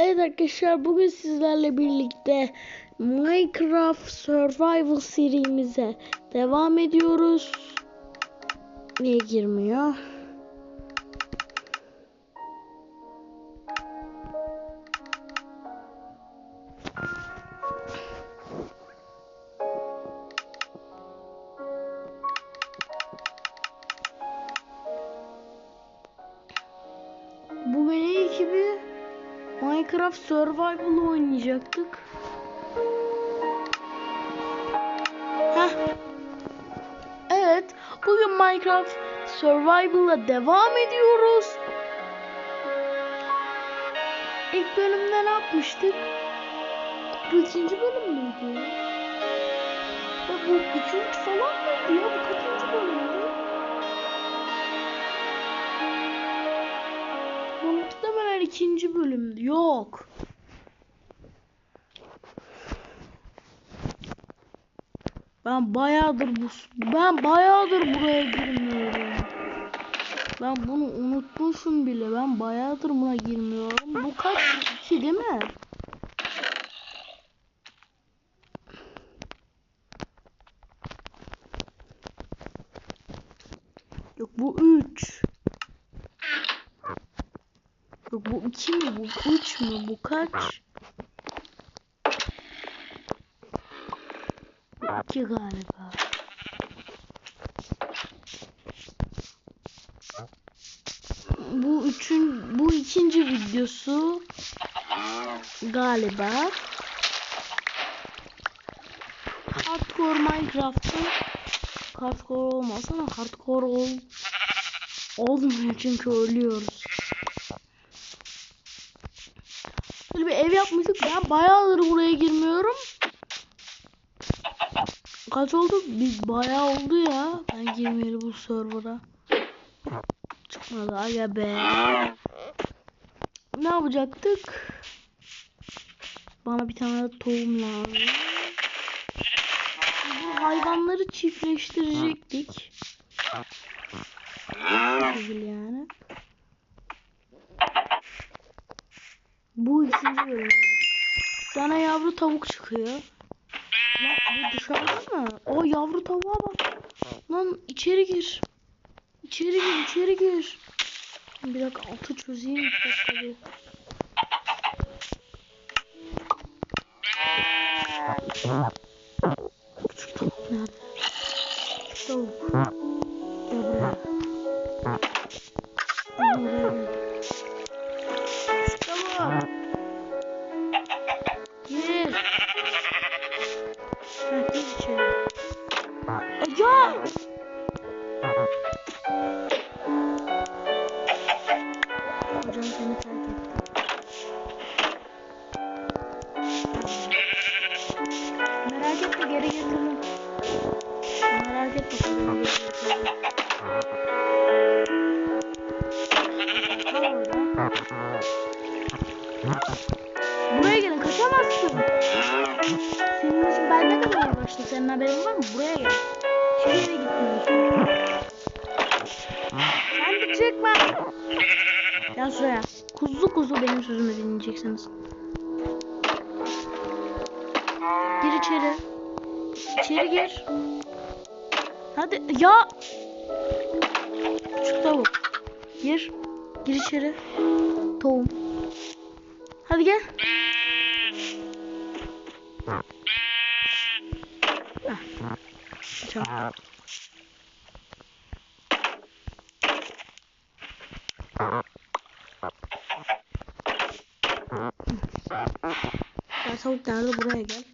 Evet arkadaşlar bugün sizlerle birlikte Minecraft Survival serimize devam ediyoruz. Niye girmiyor? Minecraft Survival oynayacaktık. Heh. Evet, bugün Minecraft Survival'a devam ediyoruz. İlk bölümde ne yapmıştık? Bu ikinci bölüm müydü? Ya bu üçüncü falan mıydı ya? Bu kaçıncı bölümdü? Bu muhtemelen ikinci bölümdü. Yok. Ben bayağıdır bu ben bayağıdır buraya girmiyorum. Ben bunu unutmuşum bile. Ben bayağıdır buna girmiyorum. Bu kaç? İki değil mi? Yok bu üç. Yok bu iki mi? Bu üç mü? Bu kaç? Bu iki galiba. Bu üçün, bu ikinci videosu galiba. Hardcore Minecraft'ın hardcore olmaz ama hardcore ol olmuyor çünkü ölüyoruz. Böyle bir ev yapmıştık. Ben bayağıdır buraya girmiyorum. Kaç oldu? Biz bayağı oldu ya. Ben girmeyeli bu server'a. Çıkmadı aga be. Ne yapacaktık? Bana bir tane tohum lazım. Bu hayvanları çiftleştirecektik. Değil yani. Bu ikinci bölüm. Sana yavru tavuk çıkıyor. Lan bu dışarıda mı? O yavru tavuğa bak. Lan içeri gir. İçeri gir, içeri gir. Bir dakika altı çözeyim. Bir dakika bir. Küçük tavuk nerede? Geri getiririm. Merak etme orada. Buraya gelin kaçamazsın. Senin için bende de böyle başladı. Senin haberin var mı? Buraya gel. Şuraya gitmiyorsun. Sen de çıkma. Gel şuraya. Kuzu kuzu benim sözümü dinleyeceksiniz. Gir içeri. İçeri gir. Hadi ya. Küçük tavuk. Gir. Gir içeri. Tohum. Hadi gel. Tamam. Gel tavuk nerede buraya gel.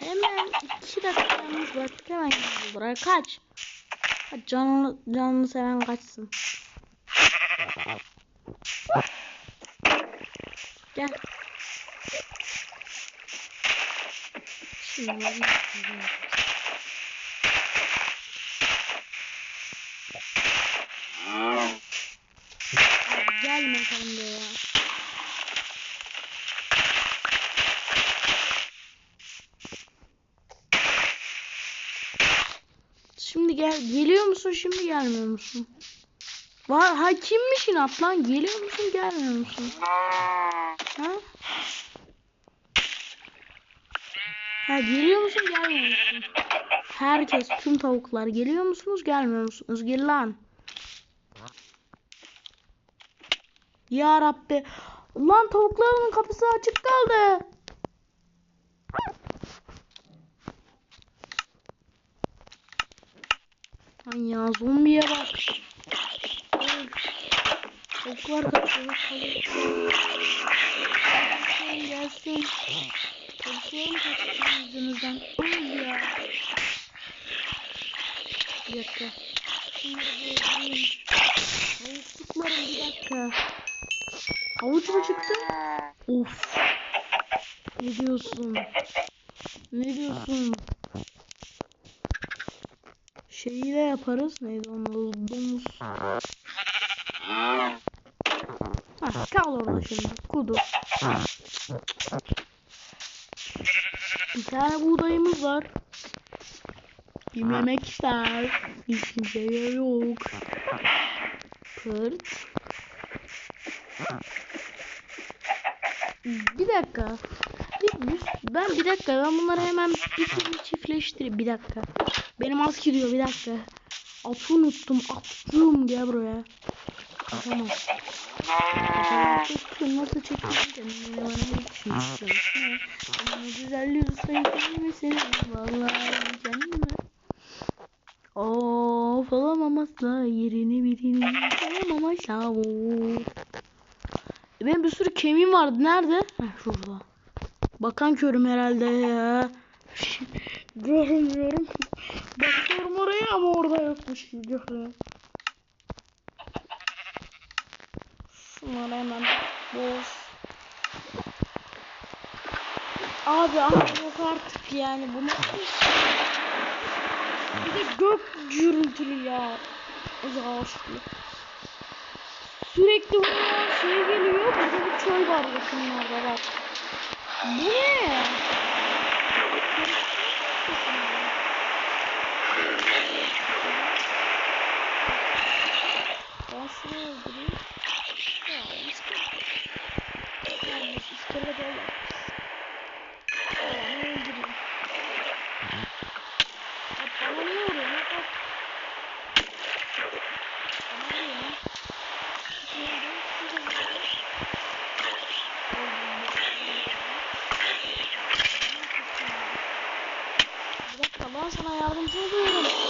Hemen iki dakikamız var. Hemen gel buraya kaç. Kaç canını, canını seven kaçsın. Gel. Şimdi gelme sen de ya. Musun şimdi gelmiyor musun? Var ha kimmiş inat lan? Geliyor musun gelmiyor musun? Ha? Ha geliyor musun gelmiyor musun? Herkes tüm tavuklar geliyor musunuz gelmiyor musunuz? Gel lan. Ya Rabbi. Lan tavukların kapısı açık kaldı. Ya zombiye bak. Öf. Tavuklar kaçıyor. Tavuk. Gelsin. Tavuklarım kaçıyor yüzünüzden. Öl ya. Bir dakika. Şunları bir öldüreyim. Tavuklarım bir dakika. Havuç mu çıktı? Of. Ne diyorsun? Ne diyorsun? Şeyi de yaparız. Neydi onun? Domuz. Ha, kal orada şimdi. Kudu. Bir tane buğdayımız var. Kim yemek ister? Hiç kimse yok. Pırt. Bir dakika. Bir, bir- ben bir dakika ben bunları hemen bir çiftleştireyim. Bir dakika. Benim az gidiyor bir dakika. Atı unuttum. Atım gel buraya. Tamam. Çektim nasıl kendimi bana hiç düşünmüştüm. Ama güzel yüzseydim seni vallahi kendime. Of alamamazsa yerini birini alamamazsa o. Benim bir sürü kemiğim vardı. Nerede? Heh, şurada. Bakan körüm herhalde ya. Görmüyorum. Bakıyorum oraya ama orada yokmuş gibi görüyorum. Şunları hemen boş. Abi ama yok artık yani bu iş? Bir de gök gürültülü ya. Yağışlı. Sürekli buraya şey geliyor. Burada bir çöl var yakınlarda bak. Bu ne? Ben şunu öldüreyim. Ya iskelet. Yalnız iskelet olur. Tamam öldüreyim. Ya bana ne oluyor? Ne bak. Bana ne oluyor? Bir dakika ben sana yardımcı oluyorum.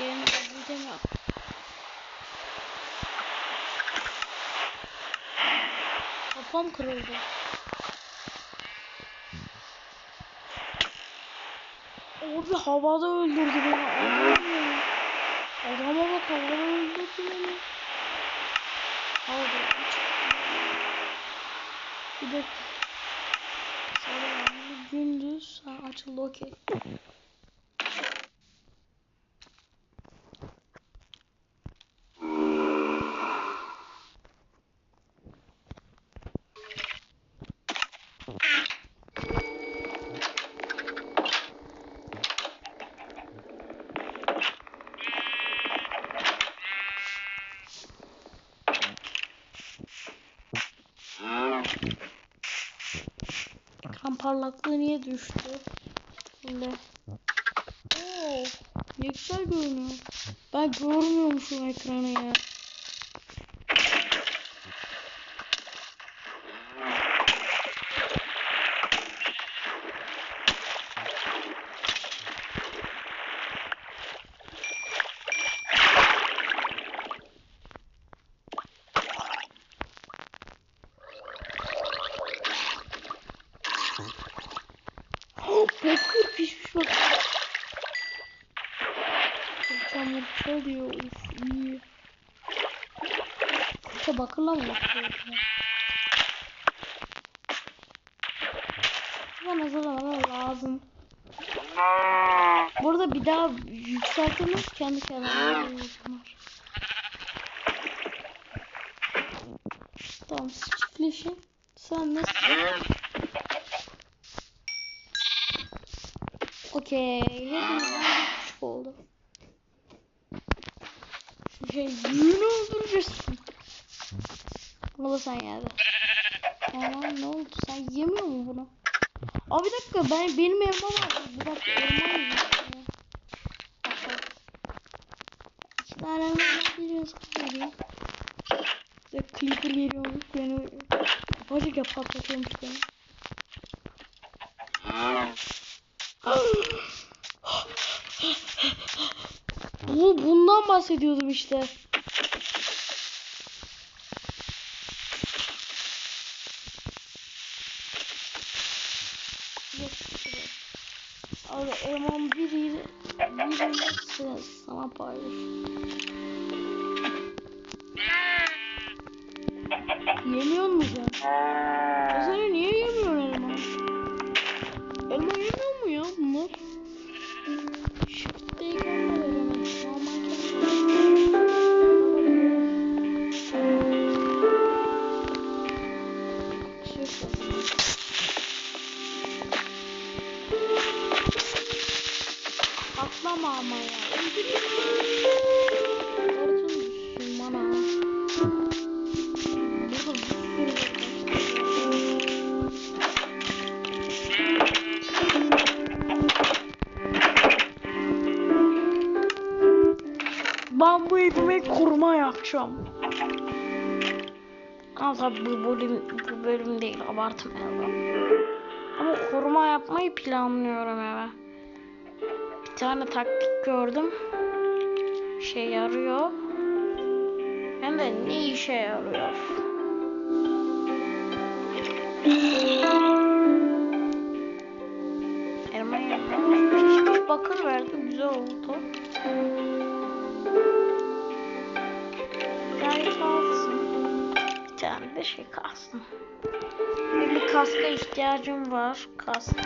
Yerini bulacağım yok. Kafam kırıldı. Abi havada öldürdü beni. Adama bak havada öldürdü beni. Havada. Sabah gündüz ha, açıldı okey. Parlaklığı niye düştü? Böyle. Oo, ne güzel görünüyor. Ben görmüyormuşum ekranı ya. İşte bakırla mı yapıyor? Bana zaten lazım. Burada bir daha yükseltilmez kendi kendine var. Tamam çiftleşin. Sen nasıl? Okey. Hepimizden küçük oldu. Şey büyüğünü öldüreceksin. Da sen. Tamam ne oldu? Sen yemiyor mu bunu? Aa bir dakika ben benim elma var. Bir dakika elma bak. İki tane elma var. Sana vereyim. Size Clipper geliyormuş. Beni Bacık patlatıyormuş beni. Bu bundan bahsediyordum işte. Biri sana paylaş. Yemiyor musun sen? Ya sen niye yemiyorsun elma? Elma yemiyor mu ya bunlar? Shift Patlama ama ya. Ben bu evime kurma yapacağım. Ama tabii bu bölüm, bu bölüm değil abartmayalım. Ama kurma yapmayı planlıyorum eve. Tane taktik gördüm. Şey yarıyor. Hem de ne işe yarıyor? Elma bakır verdi. Güzel oldu. Yani kalsın. Bir tane de şey kalsın. Bir kaska ihtiyacım var. Kaskım.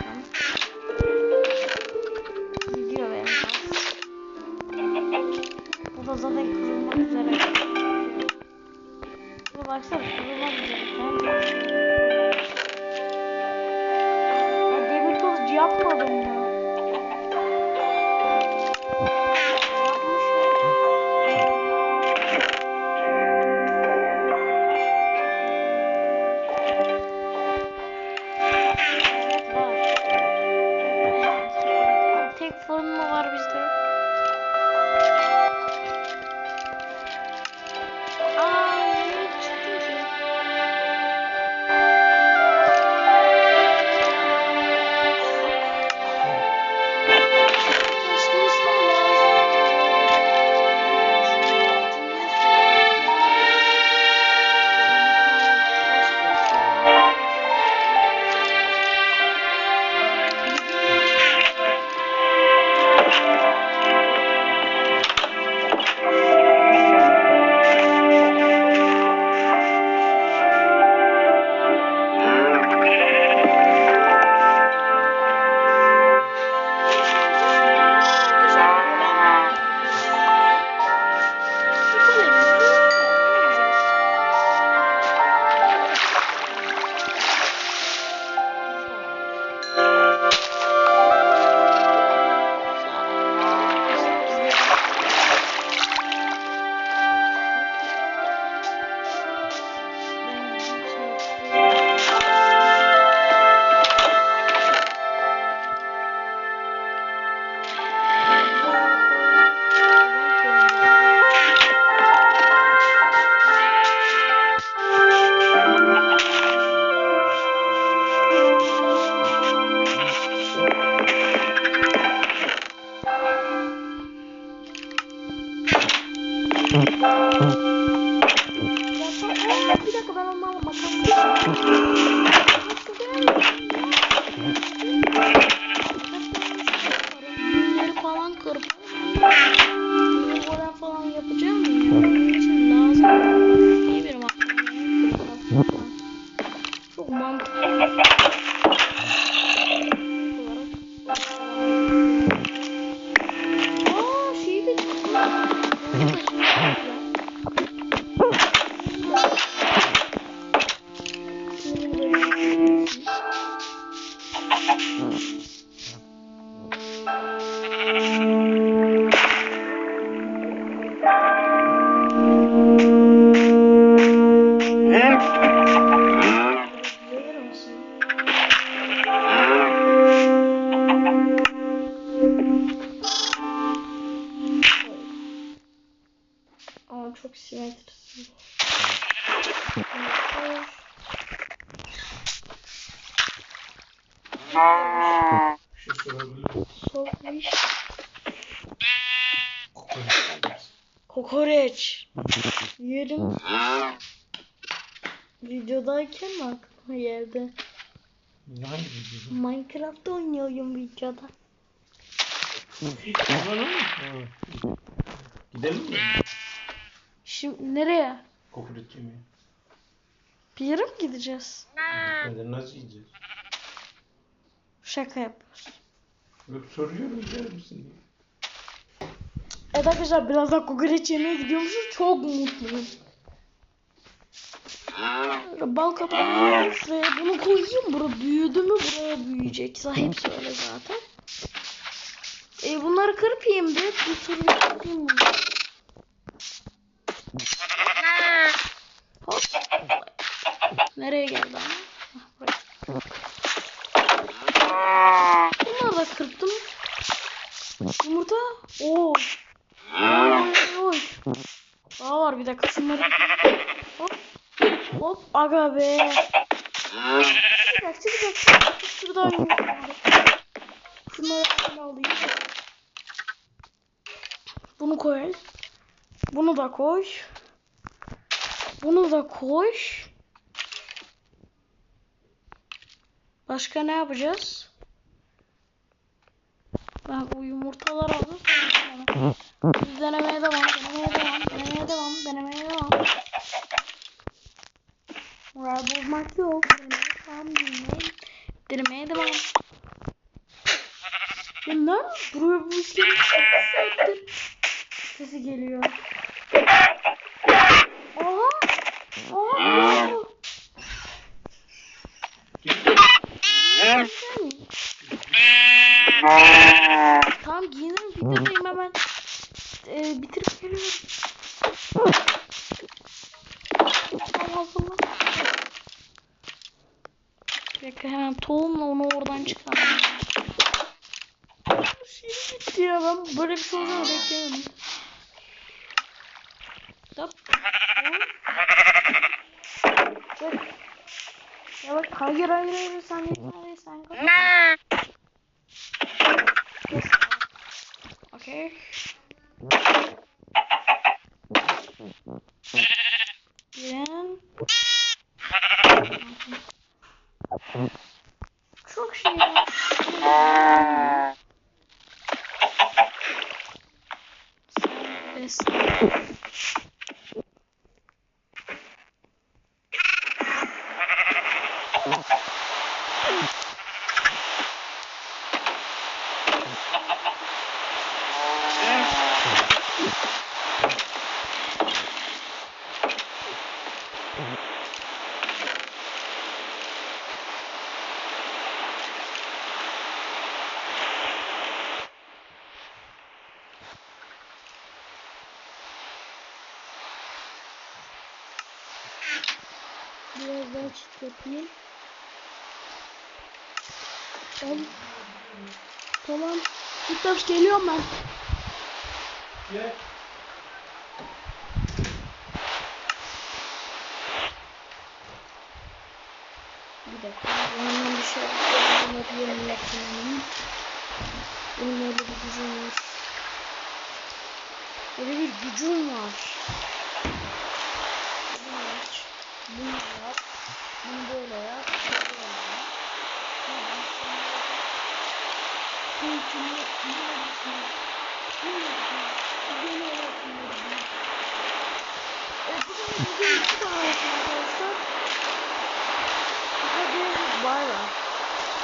Zaten kırılmak üzere. Bu baksana kırılmak üzere. Ben demir kılıcı yapmadım mı? Minecraft oynuyorum videoda. Gidelim mi? Şimdi nereye? Kokoreç yemeye. Bir yere mi gideceğiz? Gitmeden nasıl yiyeceğiz? Şaka yapıyoruz. Yok soruyorum yer misin diye. Evet arkadaşlar birazdan kokoreç yemeye gidiyormuşuz. Çok mutluyum. Bal kabağı şuraya bunu koyayım. Bura büyüdü mü buraya büyüyecek. Hepsi öyle zaten. E, bunları kırıp yiyeyim de. Bir sürü yapayım bunu. Hop. Nereye geldi ama? Buraya. Bunları da kırptım. Yumurta. Oo. Oy oy. Daha var bir dakika şunları. Hop. Aga be. Çıkacak çıkacak. Şuradan yürüyorum. Şunları alayım. Bunu koy. Bunu da koy. Bunu da koy. Başka ne yapacağız? Ben bu yumurtaları alıp biz denemeye devam, denemeye devam, denemeye devam, denemeye devam. Bozmak yok. Devam, denemeye, denemeye devam. Ya ne? Buraya bu işleri saattir sesi geliyor. Oha! Oha! Tamam giyinirim videodayım hemen. Ee, bitirip geliyorum. Tamam hazırlan. Bir dakika hemen tohumla onu oradan çıkardım. Şey gitti ya ben böyle bir şey olacağını beklemedim. Hop. Hop. Ya bak hayır hayır hayır sen değil hayır sen kal. Yes. Okay. Biraz daha çıt yapayım. Tamam. Tamam. Gitmiş geliyorum ben. Gel. Bir dakika. Yanından bir şey. Bunları yapayım. Benim öyle bir gücüm var. Öyle bir gücüm var. Bunu aç. Bunu yap. Bunu böyle yap. Böyle yap. Tamam, şimdi- Şimdi şunu ne yapıyorsun? Ne yapıyorsun? Böyle yapıyorum. Evet, bu da bizim iki tane arkadaşlar. Hadi bay bay.